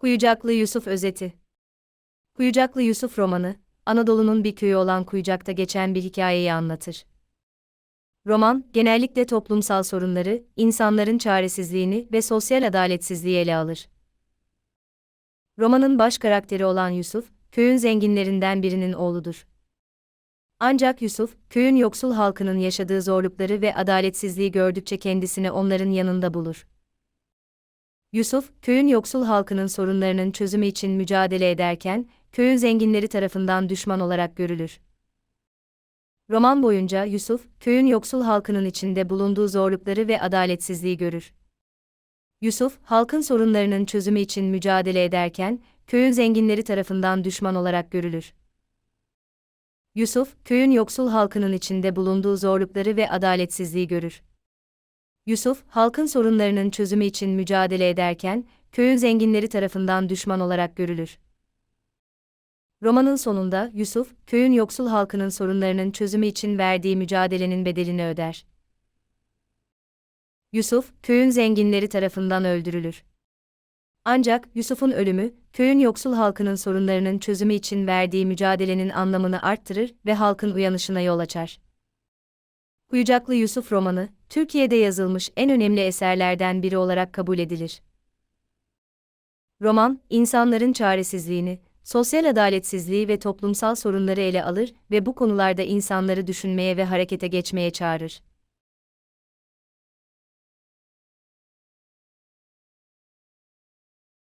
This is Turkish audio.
Kuyucaklı Yusuf Özeti Kuyucaklı Yusuf romanı, Anadolu'nun bir köyü olan Kuyucak'ta geçen bir hikayeyi anlatır. Roman, genellikle toplumsal sorunları, insanların çaresizliğini ve sosyal adaletsizliği ele alır. Romanın baş karakteri olan Yusuf, köyün zenginlerinden birinin oğludur. Ancak Yusuf, köyün yoksul halkının yaşadığı zorlukları ve adaletsizliği gördükçe kendisini onların yanında bulur. Yusuf, köyün yoksul halkının sorunlarının çözümü için mücadele ederken, köyün zenginleri tarafından düşman olarak görülür. Roman boyunca Yusuf, köyün yoksul halkının içinde bulunduğu zorlukları ve adaletsizliği görür. Yusuf, halkın sorunlarının çözümü için mücadele ederken, köyün zenginleri tarafından düşman olarak görülür. Yusuf, köyün yoksul halkının içinde bulunduğu zorlukları ve adaletsizliği görür. Yusuf, halkın sorunlarının çözümü için mücadele ederken, köyün zenginleri tarafından düşman olarak görülür. Romanın sonunda Yusuf, köyün yoksul halkının sorunlarının çözümü için verdiği mücadelenin bedelini öder. Yusuf, köyün zenginleri tarafından öldürülür. Ancak Yusuf'un ölümü, köyün yoksul halkının sorunlarının çözümü için verdiği mücadelenin anlamını arttırır ve halkın uyanışına yol açar. Kuyucaklı Yusuf romanı, Türkiye'de yazılmış en önemli eserlerden biri olarak kabul edilir. Roman, insanların çaresizliğini, sosyal adaletsizliği ve toplumsal sorunları ele alır ve bu konularda insanları düşünmeye ve harekete geçmeye çağırır.